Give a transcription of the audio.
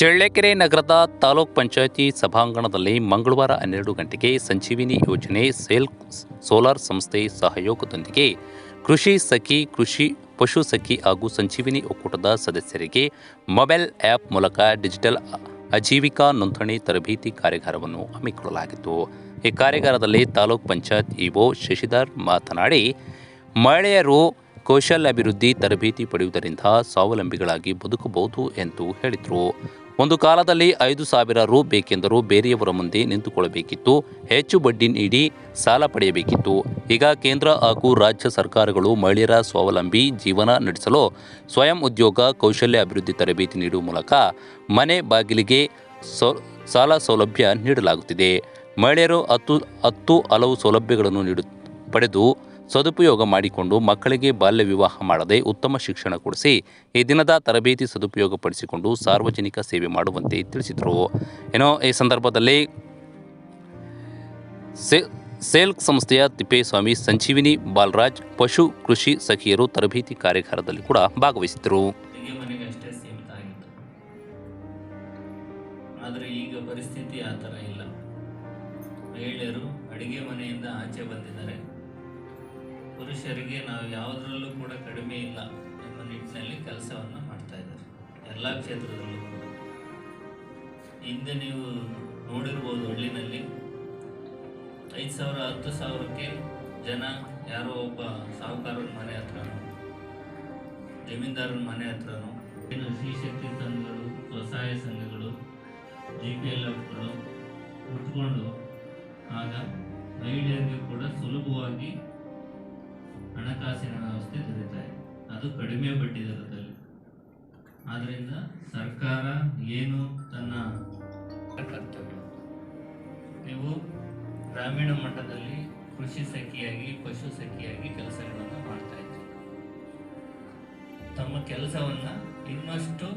ಚಳ್ಳಕೆರೆ ನಗರದ ತಾಲೂಕ್ ಪಂಚಾಯತಿ ಸಭಾಂಗಣದಲ್ಲಿ ಮಂಗಳವಾರ ಹನ್ನೆರಡು ಗಂಟೆಗೆ ಸಂಜೀವಿನಿ ಯೋಜನೆ ಸೇಲ್ ಸೋಲಾರ್ ಸಂಸ್ಥೆ ಸಹಯೋಗದೊಂದಿಗೆ ಕೃಷಿ ಸಖಿ, ಕೃಷಿ ಪಶು ಸಖಿ ಹಾಗೂ ಸಂಜೀವಿನಿ ಒಕ್ಕೂಟದ ಸದಸ್ಯರಿಗೆ ಮೊಬೈಲ್ ಆ್ಯಪ್ ಮೂಲಕ ಡಿಜಿಟಲ್ ಅಜೀವಿಕಾ ನೋಂದಣಿ ತರಬೇತಿ ಕಾರ್ಯಾಗಾರವನ್ನು ಹಮ್ಮಿಕೊಳ್ಳಲಾಗಿತ್ತು. ಈ ಕಾರ್ಯಾಗಾರದಲ್ಲಿ ತಾಲೂಕ್ ಪಂಚಾಯತ್ ಇಒ ಶಶಿಧರ್ ಮಾತನಾಡಿ, ಮಹಿಳೆಯರು ಕೌಶಲ್ಯಾಭಿವೃದ್ಧಿ ತರಬೇತಿ ಪಡೆಯುವುದರಿಂದ ಸ್ವಾವಲಂಬಿಗಳಾಗಿ ಬದುಕಬಹುದು ಎಂದು ಹೇಳಿದರು. ಒಂದು ಕಾಲದಲ್ಲಿ ಐದು ಸಾವಿರ ರೂ ಬೇಕೆಂದರೂ ಬೇರೆಯವರ ಮುಂದೆ ನಿಂತುಕೊಳ್ಳಬೇಕಿತ್ತು. ಹೆಚ್ಚು ಬಡ್ಡಿ ನೀಡಿ ಸಾಲ ಪಡೆಯಬೇಕಿತ್ತು. ಈಗ ಕೇಂದ್ರ ಹಾಗೂ ರಾಜ್ಯ ಸರ್ಕಾರಗಳು ಮಹಿಳೆಯರ ಸ್ವಾವಲಂಬಿ, ಜೀವನ ನಡೆಸಲು ಸ್ವಯಂ ಉದ್ಯೋಗ, ಕೌಶಲ್ಯ ಅಭಿವೃದ್ಧಿ ತರಬೇತಿ ನೀಡುವ ಮೂಲಕ ಮನೆ ಬಾಗಿಲಿಗೆ ಸಾಲ ಸೌಲಭ್ಯ ನೀಡಲಾಗುತ್ತಿದೆ. ಮಹಿಳೆಯರು ಹತ್ತು ಹತ್ತು ಹಲವು ಸೌಲಭ್ಯಗಳನ್ನು ನೀಡು, ಪಡೆದು ಸದುಪಯೋಗ ಮಾಡಿಕೊಂಡು ಮಕ್ಕಳಿಗೆ ಬಾಲ್ಯ ವಿವಾಹ ಮಾಡದೆ ಉತ್ತಮ ಶಿಕ್ಷಣ ಕೊಡಿಸಿ ಈ ದಿನದ ತರಬೇತಿ ಸದುಪಯೋಗಪಡಿಸಿಕೊಂಡು ಸಾರ್ವಜನಿಕ ಸೇವೆ ಮಾಡುವಂತೆ ತಿಳಿಸಿದರು. ಏನೋ ಈ ಸಂದರ್ಭದಲ್ಲಿ ಸೇಲ್ಕ್ ಸಂಸ್ಥೆಯ ತಿಪ್ಪೇಸ್ವಾಮಿ ಸಂಜೀವಿನಿ ಬಾಲರಾಜ್ ಪಶು ಕೃಷಿ ಸಖಿಯರು ತರಬೇತಿ ಕಾರ್ಯಾಗಾರದಲ್ಲಿ ಕೂಡ ಭಾಗವಹಿಸಿದರು ಆದರೆ ಈಗ ಪರಿಸ್ಥಿತಿ ಆ ಥರ ಇಲ್ಲ. ಮಹಿಳೆಯರು ಅಡುಗೆ ಮನೆಯಿಂದ ಆಚೆ ಬಂದಿದ್ದಾರೆ. ಪುರುಷರಿಗೆ ನಾವು ಯಾವುದರಲ್ಲೂ ಕೂಡ ಕಡಿಮೆ ಇಲ್ಲ ಎಂಬ ನಿಟ್ಟಿನಲ್ಲಿ ಕೆಲಸವನ್ನು ಮಾಡ್ತಾ ಇದ್ದಾರೆ. ಎಲ್ಲ ಕ್ಷೇತ್ರದಲ್ಲೂ ಕೂಡ. ಹಿಂದೆ ನೀವು ನೋಡಿರ್ಬೋದು ಹಳ್ಳಿನಲ್ಲಿ ಐದು ಸಾವಿರ, ಹತ್ತು ಸಾವಿರಕ್ಕೆ ಜನ ಯಾರೋ ಒಬ್ಬ ಸಾಹುಕಾರನ ಮನೆ ಹತ್ರನೋ, ಜಮೀನ್ದಾರನ ಮನೆ ಹತ್ರನೋ ಏನು ಶ್ರೀಶಕ್ತಿ ಸಂಘಗಳು, ಸ್ವಸಹಾಯ ಸಂಘಗಳು, ಜಿ ಪಿ ಎಲ್ ಎಫ್ಗಳು ಹುಟ್ಕೊಂಡು ಆಗ ಮಹಿಳೆಯರಿಗೆ ಕೂಡ ಸುಲಭವಾಗಿ ಹಣಕಾಸಿನ ವ್ಯವಸ್ಥೆ ದೊರೀತಾ ಇದೆ ಅದು ಕಡಿಮೆ ಬಡ್ಡಿ ದರದಲ್ಲಿ ಆದ್ದರಿಂದ ಸರ್ಕಾರ ಏನು ತನ್ನ ಕರ್ತವ್ಯ? ನೀವು ಗ್ರಾಮೀಣ ಮಟ್ಟದಲ್ಲಿ ಕೃಷಿ ಸಖಿಯಾಗಿ, ಪಶು ಸಖಿಯಾಗಿ ಕೆಲಸಗಳನ್ನು ಮಾಡ್ತಾ ಇದ್ದೀವಿ ತಮ್ಮ ಕೆಲಸವನ್ನು ಇನ್ನಷ್ಟು